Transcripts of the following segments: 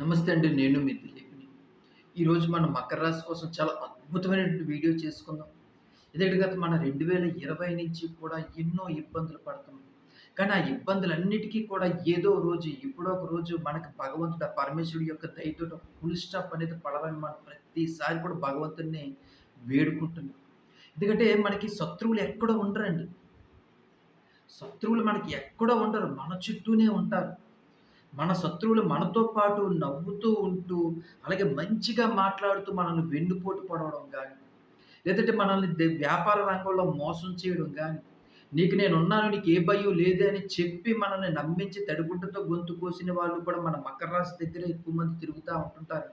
నమస్తే అండి నేను మీ దిలీప్ని. ఈరోజు మనం మకర రాశి కోసం చాలా అద్భుతమైనటువంటి వీడియో చేసుకుందాం. ఇదే గత మన రెండు వేల ఇరవై నుంచి కూడా ఎన్నో ఇబ్బందులు పడుతున్నాం. కానీ ఆ ఇబ్బందులన్నిటికీ కూడా ఏదో రోజు ఎప్పుడో ఒక రోజు మనకు భగవంతుడు ఆ పరమేశ్వరుడు యొక్క దయతో ఫుల్ స్టాప్ అనేది పడాలని మనం ప్రతిసారి కూడా భగవంతుడిని వేడుకుంటున్నాం. ఎందుకంటే మనకి శత్రువులు ఎక్కడ ఉండరండి. శత్రువులు మనకి ఎక్కడ ఉండరు మన చుట్టూనే ఉంటారు. మన శత్రువులు మనతో పాటు నవ్వుతూ ఉంటూ అలాగే మంచిగా మాట్లాడుతూ మనల్ని వెన్నుపోటు పడవడం కానీ లేదంటే మనల్ని దే- వ్యాపార రంగంలో మోసం చేయడం కానీ నీకు నేను ఉన్నాను నీకు ఏ భయం లేదే అని చెప్పి మనల్ని నమ్మించి తడిగుడ్డతో గొంతు కోసిన వాళ్ళు కూడా మన మకర రాశి దగ్గర ఎక్కువ మంది తిరుగుతూ ఉంటుంటారు.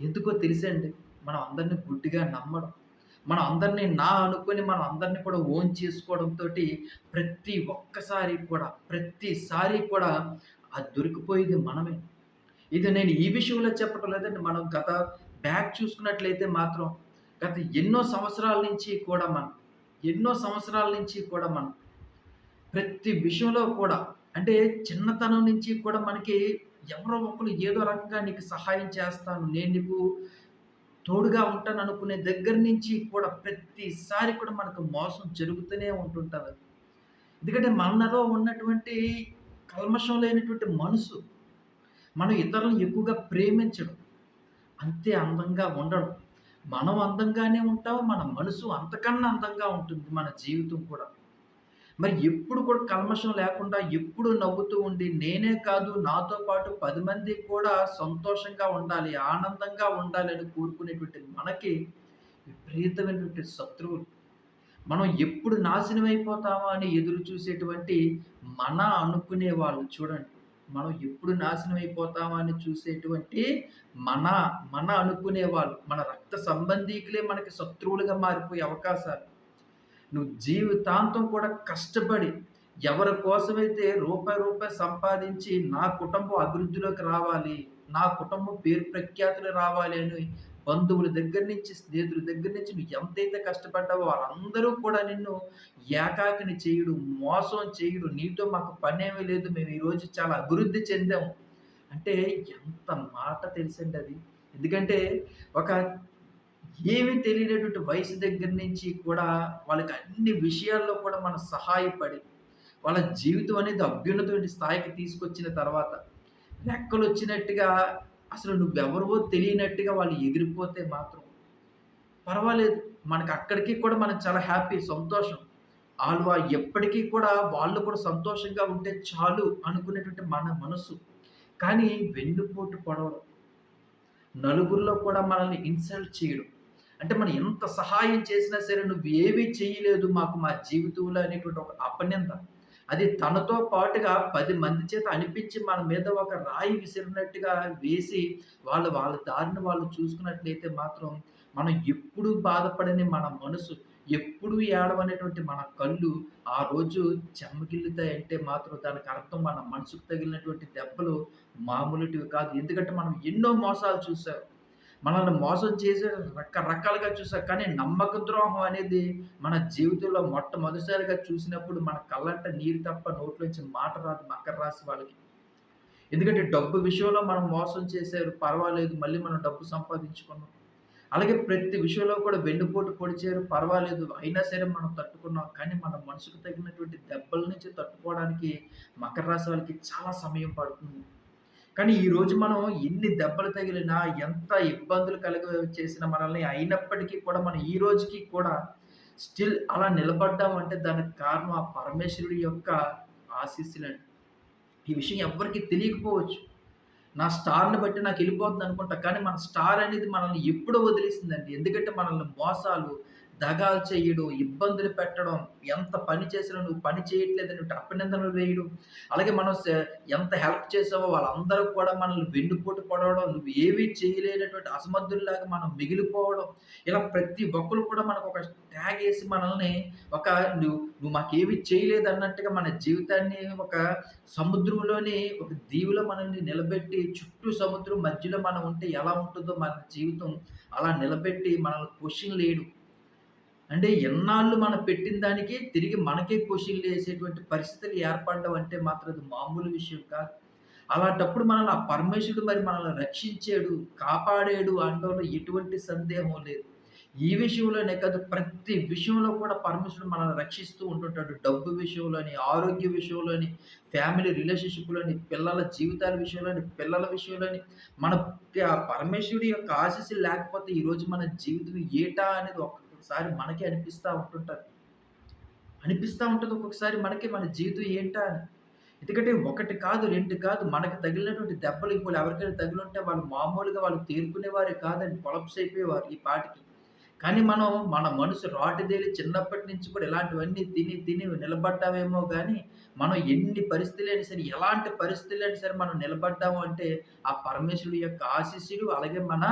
ఎందుకో తెలిసండి మనం అందరినీ గుడ్డిగా నమ్మడం. మనం అందరినీ నా అనుకొని మనం అందరినీ కూడా ఓన్ చేసుకోవడంతో ప్రతి ఒక్కసారి కూడా ప్రతిసారి కూడా అది దొరికిపోయేది మనమే. ఇది నేను ఈ విషయంలో చెప్పడం లేదండి మనం గత బ్యాక్ చూసుకున్నట్లయితే మాత్రం గత ఎన్నో సంవత్సరాల నుంచి కూడా మనం ఎన్నో సంవత్సరాల నుంచి కూడా మనం ప్రతి విషయంలో కూడా అంటే చిన్నతనం నుంచి కూడా మనకి ఎవరో ఒకరు ఏదో రకంగా నీకు సహాయం చేస్తాను నేను నీకు తోడుగా ఉంటాను అనుకునే దగ్గర నుంచి కూడా ప్రతిసారి కూడా మనకు మోసం జరుగుతూనే ఉంటుంటుంది. ఎందుకంటే మనలో ఉన్నటువంటి కల్మషం లేనటువంటి మనసు మనం ఇతరులను ఎక్కువగా ప్రేమించడం అంతే అందంగా ఉండడం. మనం అందంగానే ఉంటాం మన మనసు అంతకన్నా అందంగా ఉంటుంది మన జీవితం కూడా. మరి ఎప్పుడు కూడా కల్మషం లేకుండా ఎప్పుడు నవ్వుతూ ఉండి నేనే కాదు నాతో పాటు పది మంది కూడా సంతోషంగా ఉండాలి ఆనందంగా ఉండాలి అని కోరుకునేటువంటి మనకి విపరీతమైనటువంటి శత్రువులు. మనం ఎప్పుడు నాశనం అయిపోతామా అని ఎదురు చూసేటువంటి మన అనుకునే వాళ్ళు చూడండి. మనం ఎప్పుడు నాశనం అయిపోతామా అని చూసేటువంటి మన మన అనుకునే వాళ్ళు మన రక్త సంబంధీకులే మనకి శత్రువులుగా మారిపోయే అవకాశాలు. నువ్వు జీవితాంతం కూడా కష్టపడి ఎవరి కోసమైతే రూపాయి రూపాయి సంపాదించి నా కుటుంబం అభివృద్ధిలోకి రావాలి నా కుటుంబం పేరు ప్రఖ్యాతులు రావాలి అని బంధువుల దగ్గర నుంచి స్నేహితుల దగ్గర నుంచి నువ్వు ఎంతైతే కష్టపడ్డావో వాళ్ళందరూ కూడా నిన్ను ఏకాకిని చేయుడు మోసం చేయుడు. నీతో మాకు పనేమీ లేదు. మేము ఈరోజు చాలా అభివృద్ధి చెందాము. అంటే ఎంత మాట తెలిసండి అది. ఎందుకంటే ఒక ఏమీ తెలియనటువంటి వయసు దగ్గర నుంచి కూడా వాళ్ళకి అన్ని విషయాల్లో కూడా మనం సహాయపడి వాళ్ళ జీవితం అనేది అభ్యున్నతమైన స్థాయికి తీసుకొచ్చిన తర్వాత రెక్కలు వచ్చినట్టుగా అసలు నువ్వెవరో తెలియనట్టుగా వాళ్ళు ఎగిరిపోతే మాత్రం పర్వాలేదు. మనకు అక్కడికి కూడా మనకు చాలా హ్యాపీ సంతోషం. వాళ్ళు ఎప్పటికీ కూడా వాళ్ళు కూడా సంతోషంగా ఉంటే చాలు అనుకునేటువంటి మన మనసు. కానీ వెన్నుపోటు పడవడం. నలుగురిలో కూడా మనల్ని ఇన్సల్ట్ చేయడం. అంటే మనం ఎంత సహాయం చేసినా సరే నువ్వు ఏమీ చేయలేదు మాకు మా జీవితంలో అనేటువంటి ఒక అపనింద. అది తనతో పాటుగా పది మంది చేత అనిపించి మన మీద ఒక రాయి విసిరినట్టుగా వేసి వాళ్ళు వాళ్ళ దారిని వాళ్ళు చూసుకున్నట్లయితే మాత్రం మనం ఎప్పుడు బాధపడని మన మనసు ఎప్పుడు ఏడవనేటువంటి మన కళ్ళు ఆ రోజు చెమ్మగిల్లుతాయంటే మాత్రం దానికి అర్థం మన మనసుకు తగిలినటువంటి దెబ్బలు మామూలుటివి కాదు. ఎందుకంటే మనం ఎన్నో మోసాలు చూసాం. మనల్ని మోసం చేసే రకరకాలుగా చూసాం కానీ నమ్మక ద్రోహం అనేది మన జీవితంలో మొట్టమొదటిసారిగా చూసినప్పుడు మన కళ్ళంట నీరు తప్ప నోట్లోంచి మాట రాదు మకర రాశి వాళ్ళకి. ఎందుకంటే డబ్బు విషయంలో మనం మోసం చేశారు పర్వాలేదు మళ్ళీ మనం డబ్బు సంపాదించుకున్నాం. అలాగే ప్రతి విషయంలో కూడా వెన్నుపోటు పొడిచారు పర్వాలేదు అయినా సరే మనం తట్టుకున్నాం. కానీ మన మనసుకు తగినటువంటి దెబ్బల నుంచి తట్టుకోవడానికి మకర రాశి వాళ్ళకి చాలా సమయం పడుతుంది. కానీ ఈ రోజు మనం ఎన్ని దెబ్బలు తగిలినా ఎంత ఇబ్బందులు కలుగ చేసిన మనల్ని అయినప్పటికీ కూడా మనం ఈ రోజుకి కూడా స్టిల్ అలా నిలబడ్డామంటే దానికి కారణం ఆ పరమేశ్వరుడి యొక్క ఆశీస్సులండి ఈ విషయం ఎవ్వరికీ తెలియకపోవచ్చు. నా స్టార్ని బట్టి నాకు వెళ్ళిపోతుంది అనుకుంటా కానీ మన స్టార్ అనేది మనల్ని ఎప్పుడో వదిలేసిందండి. ఎందుకంటే మనల్ని మోసాలు దగాలు చేయడం ఇబ్బందులు పెట్టడం ఎంత పని చేసినా నువ్వు పని చేయట్లేదని అపనిందనలు వేయడం. అలాగే మనం ఎంత హెల్ప్ చేసావో వాళ్ళందరూ కూడా మనల్ని వెన్నుపోటు పడవడం నువ్వు ఏమీ చేయలేనటువంటి అసమర్థుల్లాగా మనం మిగిలిపోవడం. ఇలా ప్రతి ఒక్కరు కూడా మనకు ఒక ట్యాగ్ వేసి మనల్ని ఒక నువ్వు నువ్వు మాకేమీ చేయలేదు అన్నట్టుగా మన జీవితాన్ని ఒక సముద్రంలోని ఒక దీవిలో మనల్ని నిలబెట్టి చుట్టూ సముద్రం మధ్యలో మనం ఉంటే ఎలా ఉంటుందో మన జీవితం అలా నిలబెట్టి మనల్ని క్వశ్చన్ లేడు అంటే ఎన్నాళ్ళు మనం పెట్టిన దానికి తిరిగి మనకే క్వశ్చన్లు వేసేటువంటి పరిస్థితులు ఏర్పడడం అంటే మాత్రం అది మామూలు విషయం కాదు అలాంటప్పుడు మనల్ని ఆ పరమేశ్వరుడు మరి మనల్ని రక్షించాడు, కాపాడాడు అనడంలో ఎటువంటి సందేహం లేదు. ఈ విషయంలోనే కాదు ప్రతి విషయంలో కూడా పరమేశ్వరుడు మనల్ని రక్షిస్తూ ఉంటుంటాడు. డబ్బు విషయంలోని, ఆరోగ్య విషయంలోని, ఫ్యామిలీ రిలేషన్‌షిప్‌లోని, పిల్లల జీవితాల విషయంలోని, పిల్లల విషయంలోని మనకి ఆ పరమేశ్వరుడి యొక్క ఆశీస్సు లేకపోతే ఈరోజు మన జీవితం ఏటా అనేది ఒక ఒక్కొక్కసారి మనకే అనిపిస్తూ ఉంటుంటుంది అనిపిస్తూ ఉంటుంది ఒక్కొక్కసారి మనకి మన జీవితం ఏంటా అని. ఎందుకంటే ఒకటి కాదు, రెండు కాదు మనకు తగిలినటువంటి దెబ్బలు ఇప్పుడు ఎవరికైనా తగిలింటే వాళ్ళు మామూలుగా వాళ్ళు తేరుకునేవారే కాదని కొలప్స్ అయిపోయేవారు ఈ పాటికి. కానీ మనం మన మనసు రాటిదేలి చిన్నప్పటి నుంచి కూడా ఇలాంటివన్నీ తిని, తిని నిలబడ్డామేమో కానీ మనం ఎన్ని పరిస్థితులైనా సరే, ఎలాంటి పరిస్థితులైనా సరే మనం నిలబడ్డాము అంటే, ఆ పరమేశ్వరుడు యొక్క ఆశీస్సులు, అలాగే మన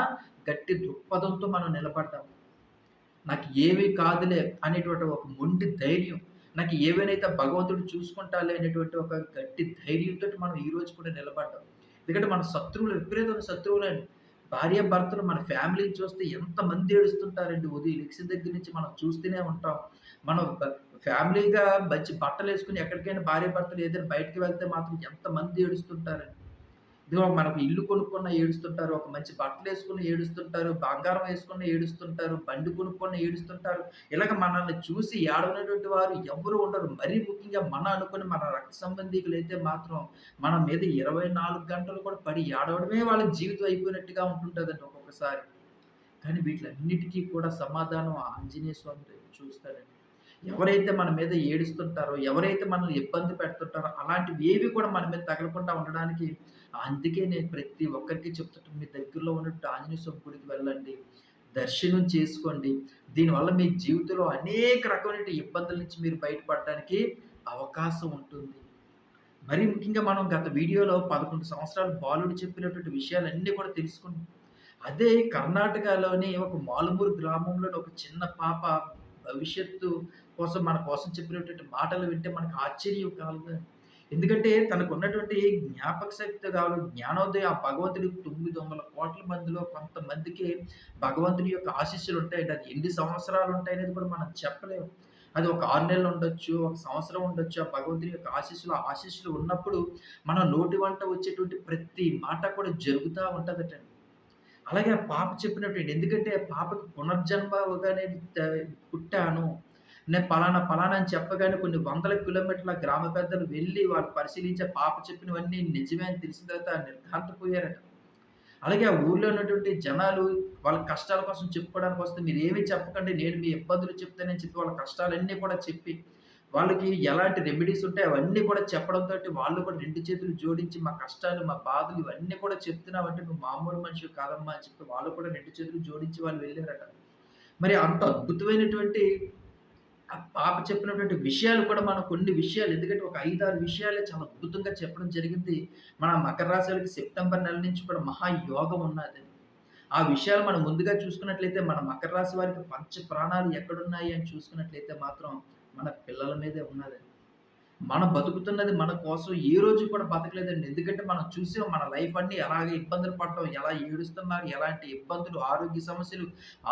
గట్టి దృక్పథంతో మనం నిలబడ్డాము. నాకు ఏవి కాదులే అనేటువంటి ఒక మొండి ధైర్యం. నాకు ఏవైనైతే భగవంతుడు చూసుకుంటాలే అనేటువంటి ఒక గట్టి ధైర్యంతో మనం ఈరోజు కూడా నిలబడ్డాం. ఎందుకంటే మన శత్రువులు విపరీతమైన భార్య భర్తలు మన ఫ్యామిలీని చూస్తే ఎంతమంది ఏడుస్తుంటారండి ఉదయం లిక్స్ దగ్గర నుంచి మనం చూస్తూనే ఉంటాం. మనం ఫ్యామిలీగా మంచి బట్టలు వేసుకుని ఎక్కడికైనా భార్యాభర్తలు ఏదైనా బయటికి వెళ్తే మాత్రం ఎంతమంది ఏడుస్తుంటారండి. ఇదిగో మనకు ఇల్లు కొనుక్కున్న ఏడుస్తుంటారు. ఒక మంచి బట్టలు వేసుకుని ఏడుస్తుంటారు. బంగారం వేసుకున్న ఏడుస్తుంటారు. బండి కొనుక్కున్న ఏడుస్తుంటారు. ఇలాగ మనల్ని చూసి ఏడవనటువంటి వారు ఎవరు ఉండరు. మరీ ముఖ్యంగా మన అనుకుని మన రక్త సంబంధీకులైతే మాత్రం మన మీద 24 గంటలు కూడా పడి ఏడవడమే వాళ్ళ జీవితం అయిపోయినట్టుగా ఉంటుంటుందండి ఒక్కొక్కసారి. కానీ వీటిలన్నిటికీ కూడా సమాధానం ఆంజనేయ స్వామి చూస్తాడండి. ఎవరైతే మన మీద ఏడుస్తుంటారో, ఎవరైతే మనల్ని ఇబ్బంది పెడుతుంటారో అలాంటివి ఏవి కూడా మన మీద తగలకుండా ఉండడానికి అందుకే నేను ప్రతి ఒక్కరికి చెప్తుంటాను. మీ దగ్గరలో ఉన్నట్టు ఆంజనేయ స్వామి గుడికి వెళ్ళండి. దర్శనం చేసుకోండి. దీనివల్ల మీ జీవితంలో అనేక రకమైన ఇబ్బందుల నుంచి మీరు బయటపడడానికి అవకాశం ఉంటుంది. మరి ముఖ్యంగా మనం గత వీడియోలో పదకొండు సంవత్సరాలు బాలుడు చెప్పినటువంటి విషయాలన్నీ కూడా తెలుసుకున్నాం. అదే కర్ణాటకలోని ఒక మాలుమూరు గ్రామంలోని ఒక చిన్న పాప భవిష్యత్తు కోసం మన కోసం చెప్పినటువంటి మాటలు వింటే మనకు ఆశ్చర్యం కలగదు. ఎందుకంటే తనకున్నటువంటి జ్ఞాపక శక్తి కావాలి, జ్ఞానోదయం ఆ భగవంతుడికి 900,00,00,000 మందిలో కొంతమందికి భగవంతుడి యొక్క ఆశీస్సులు ఉంటాయండి. అది ఎన్ని సంవత్సరాలు ఉంటాయనేది కూడా మనం చెప్పలేము. అది ఒక ఆరు నెలలు ఉండొచ్చు, ఒక సంవత్సరం ఉండొచ్చు. ఆ భగవంతుని యొక్క ఆశీస్సులు, ఆశీస్సులు ఉన్నప్పుడు మన నోటి వంట వచ్చేటువంటి ప్రతి మాట కూడా జరుగుతూ ఉంటుందటండి అలాగే ఆ పాప చెప్పినటువంటి ఎందుకంటే పాపకు పాపకి పునర్జన్మగా పుట్టాను. నేను పలానా, పలానా అని చెప్పగానే కొన్ని వందల కిలోమీటర్ల గ్రామ పెద్దలు వెళ్ళి వాళ్ళు పరిశీలించే పాప చెప్పినవన్నీ నిజమే అని తెలిసిన తర్వాత నిర్ఘాంతపోయారట. అలాగే ఆ ఊర్లో ఉన్నటువంటి జనాలు వాళ్ళ కష్టాల కోసం చెప్పుకోవడానికి వస్తే మీరేమి చెప్పకండి. నేను మీ ఇబ్బందులు చెప్తానని చెప్పి వాళ్ళ కష్టాలన్నీ కూడా చెప్పి, వాళ్ళకి ఎలాంటి రెమెడీస్ ఉంటాయి అవన్నీ కూడా చెప్పడంతో వాళ్ళు కూడా రెండు చేతులు జోడించి మా కష్టాలు, మా బాధలు ఇవన్నీ కూడా చెప్తున్నావంటే నువ్వు మామూలు మనిషి కాదమ్మా అని చెప్పి వాళ్ళు కూడా రెండు చేతులు జోడించి వాళ్ళు వెళ్ళారట మరి అంత అద్భుతమైనటువంటి ఆ పాప చెప్పినటువంటి విషయాలు కూడా మనం కొన్ని విషయాలు ఎందుకంటే ఒక 5, 6 విషయాలే చాలా అద్భుతంగా చెప్పడం జరిగింది. మన మకర రాశి సెప్టెంబర్ నెల నుంచి కూడా మహా యోగం ఉన్నది. ఆ విషయాలు మనం ముందుగా చూసుకున్నట్లయితే మన మకర రాశి వారికి పంచ ప్రాణాలు ఎక్కడున్నాయి అని చూసుకున్నట్లయితే మాత్రం మన పిల్లల మీదే ఉన్నదండి. మనం బతుకుతున్నది మన కోసం ఏ రోజు కూడా బతకలేదండి. ఎందుకంటే మనం చూసాం మన లైఫ్ అన్ని ఎలాగ ఇబ్బందులు పడటం, ఎలా ఏడుస్తున్నారు, ఎలాంటి ఇబ్బందులు, ఆరోగ్య సమస్యలు,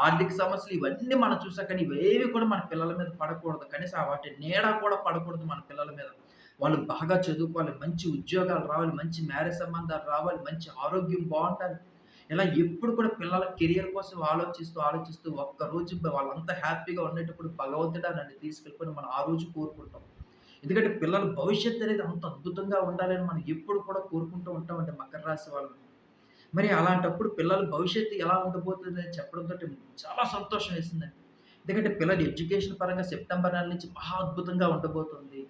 ఆర్థిక సమస్యలు ఇవన్నీ మనం చూసాం. కానీ ఇవేవి కూడా మన పిల్లల మీద పడకూడదు. కనీసం వాటి నీడ కూడా పడకూడదు మన పిల్లల మీద. వాళ్ళు బాగా చదువుకోవాలి, మంచి ఉద్యోగాలు రావాలి, మంచి మ్యారేజ్ సంబంధాలు రావాలి, మంచి ఆరోగ్యం బాగుంటుంది ఇలా ఎప్పుడు కూడా పిల్లల కెరియర్ కోసం ఆలోచిస్తూ, ఆలోచిస్తూ ఒక్కరోజు వాళ్ళంతా హ్యాపీగా ఉండేటప్పుడు భగవంతుడా నన్ను తీసుకెళ్ళిపోయి మనం ఆ రోజు కోరుకుంటాం. ఎందుకంటే పిల్లల భవిష్యత్తు అనేది అంత అద్భుతంగా ఉండాలని మనం ఎప్పుడు కూడా కోరుకుంటూ ఉంటామండి మకర రాశి వాళ్ళు. మరి అలాంటప్పుడు పిల్లల భవిష్యత్తు ఎలా ఉండబోతుందని చెప్పడంతో చాలా సంతోషం వేసిందండి. ఎందుకంటే పిల్లల ఎడ్యుకేషన్ పరంగా సెప్టెంబర్ నెల నుంచి మహా అద్భుతంగా ఉండబోతుంది.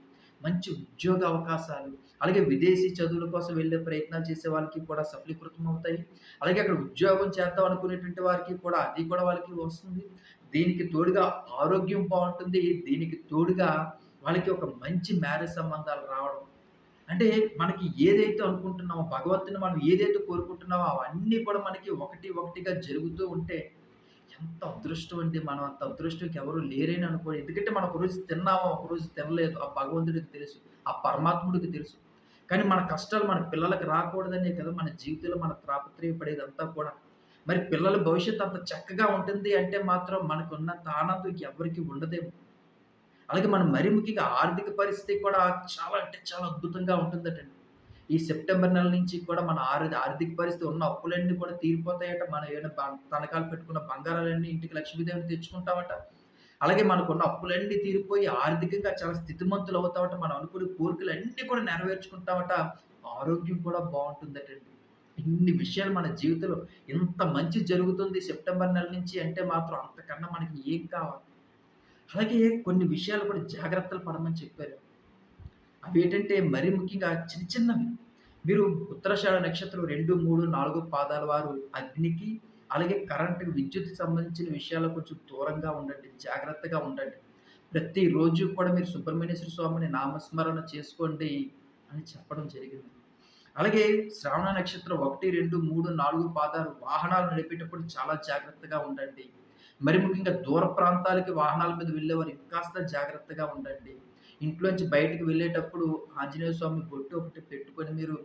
మంచి ఉద్యోగ అవకాశాలు, అలాగే విదేశీ చదువుల కోసం వెళ్ళే ప్రయత్నాలు చేసే వాళ్ళకి కూడా సఫలీకృతం అవుతాయి. అలాగే అక్కడ ఉద్యోగం చేద్దాం అనుకునేటువంటి వారికి కూడా అది కూడా వాళ్ళకి వస్తుంది. దీనికి తోడుగా ఆరోగ్యం బాగుంటుంది దీనికి తోడుగా వాళ్ళకి ఒక మంచి మ్యారేజ్ సంబంధాలు రావడం. అంటే మనకి ఏదైతే అనుకుంటున్నామో భగవంతుని మనం ఏదైతే కోరుకుంటున్నామో అవన్నీ కూడా మనకి ఒకటి ఒకటిగా జరుగుతూ ఉంటే ఎంత అదృష్టం అండి. మనం అంత అదృష్టం ఎవరు లేరని అనుకో ఎందుకంటే మనం ఒకరోజు తిన్నామో ఒకరోజు తినలేదు. ఆ భగవంతుడికి తెలుసు. ఆ పరమాత్ముడికి తెలుసు. కానీ మన కష్టాలు మన పిల్లలకు రాకూడదనే కదా మన జీవితంలో మన తాపత్రయపడేదంతా కూడా. మరి పిల్లల భవిష్యత్తు అంత చక్కగా ఉంటుంది అంటే మాత్రం మనకున్నంత ఆనందం ఎవ్వరికీ ఉండదేమో. అలాగే మనం మరీ ముఖ్యంగా ఆర్థిక పరిస్థితి కూడా చాలా అంటే చాలా అద్భుతంగా ఉంటుందటండి. ఈ సెప్టెంబర్ నెల నుంచి కూడా మన ఆరు ఆర్థిక పరిస్థితి ఉన్న అప్పులన్నీ కూడా తీరిపోతాయట. మనం ఏమైనా తనకాలు పెట్టుకున్న బంగారాలన్నీ ఇంటికి లక్ష్మీదేవిని తెచ్చుకుంటామట. అలాగే మనకున్న అప్పులన్నీ తీరిపోయి ఆర్థికంగా చాలా స్థితిమంతులు అవుతామట. మనం అనుకునే కోరికలన్నీ కూడా నెరవేర్చుకుంటామట. ఆరోగ్యం కూడా బాగుంటుందటండి ఇన్ని విషయాలు మన జీవితంలో ఇంత మంచి జరుగుతుంది సెప్టెంబర్ నెల నుంచి అంటే మాత్రం అంతకన్నా మనకి ఏం కావాలి? అలాగే కొన్ని విషయాలు కూడా జాగ్రత్తలు పడమని చెప్పారు. అవి ఏంటంటే మరీ ముఖ్యంగా చిన్న చిన్నవి. మీరు ఉత్తరాషాఢ నక్షత్రం 2, 3, 4 పాదాల వారు అగ్నికి, అలాగే కరెంటు విద్యుత్ సంబంధించిన విషయాలు కొంచెం దూరంగా ఉండండి. జాగ్రత్తగా ఉండండి. ప్రతిరోజు కూడా మీరు సుబ్రహ్మణ్యేశ్వర స్వామిని నామస్మరణ చేసుకోండి అని చెప్పడం జరిగింది. అలాగే శ్రావణ నక్షత్రం 1, 2, 3, 4 పాదాలు వాహనాలు నడిపేటప్పుడు చాలా జాగ్రత్తగా ఉండండి. మరి ముఖ్యంగా దూర ప్రాంతాలకి వాహనాల మీద వెళ్ళేవారు ఇంకాస్త జాగ్రత్తగా ఉండండి. ఇంట్లోంచి బయటికి వెళ్ళేటప్పుడు ఆంజనేయ స్వామి బొట్టు ఒకటి పెట్టుకొని మీరు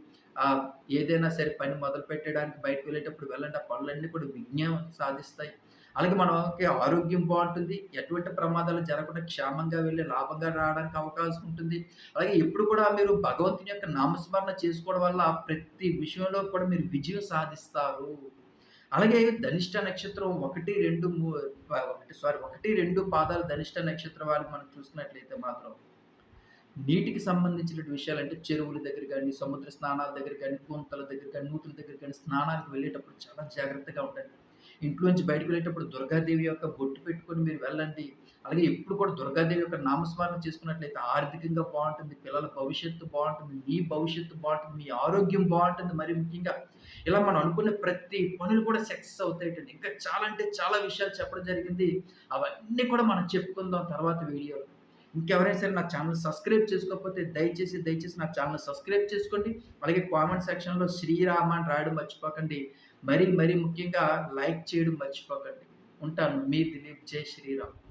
ఏదైనా సరే పని మొదలు పెట్టడానికి బయటకు వెళ్ళేటప్పుడు వెళ్ళండి. ఆ పనులన్నీ కూడా విజ్ఞానం సాధిస్తాయి. అలాగే మనకి ఆరోగ్యం బాగుంటుంది ఎటువంటి ప్రమాదాలు జరగకుండా క్షేమంగా వెళ్ళి లాభంగా రావడానికి అవకాశం ఉంటుంది. అలాగే ఎప్పుడు కూడా మీరు భగవంతుని యొక్క నామస్మరణ చేసుకోవడం వల్ల ప్రతి విషయంలో కూడా మీరు విజయం సాధిస్తారు. అలాగే ధనిష్ట నక్షత్రం 1, 2 మూ ఒకటి సారీ 1, 2 పాదాలు ధనిష్ట నక్షత్రం వారికి మనం చూసినట్లయితే మాత్రం నీటికి సంబంధించినటువంటి విషయాలంటే చెరువుల దగ్గర కానీ సముద్ర స్నానాల దగ్గర కానీ గుంతల దగ్గర కానీ నూతుల దగ్గర కానీ స్నానాలకు వెళ్ళేటప్పుడు చాలా జాగ్రత్తగా ఉండండి. ఇంట్లోంచి బయటకు వెళ్ళేటప్పుడు దుర్గాదేవి యొక్క బొట్టు పెట్టుకొని మీరు వెళ్ళండి. అలాగే ఎప్పుడు కూడా దుర్గాదేవి యొక్క నామస్మరణ చేసుకున్నట్లయితే ఆర్థికంగా బాగుంటుంది పిల్లల భవిష్యత్తు బాగుంటుంది మీ భవిష్యత్తు బాగుంటుంది మీ ఆరోగ్యం బాగుంటుంది మరి ముఖ్యంగా ఇలా మనం అనుకున్న ప్రతి పనులు కూడా సక్సెస్ అవుతాయటండి. ఇంకా చాలా అంటే చాలా విషయాలు చెప్పడం జరిగింది. అవన్నీ కూడా మనం చెప్పుకుందాం తర్వాత వీడియోలో. ఇంకెవరైనా సరే నా ఛానల్ సబ్స్క్రైబ్ చేసుకోకపోతే దయచేసి, దయచేసి నా ఛానల్ సబ్స్క్రైబ్ చేసుకోండి. అలాగే కామెంట్ సెక్షన్‌లో శ్రీరామ అని రాయడం మర్చిపోకండి. మరీ, మరీ ముఖ్యంగా లైక్ చేయడం మర్చిపోకండి. ఉంటాను. మీ దిలీప్. జై శ్రీరామ్.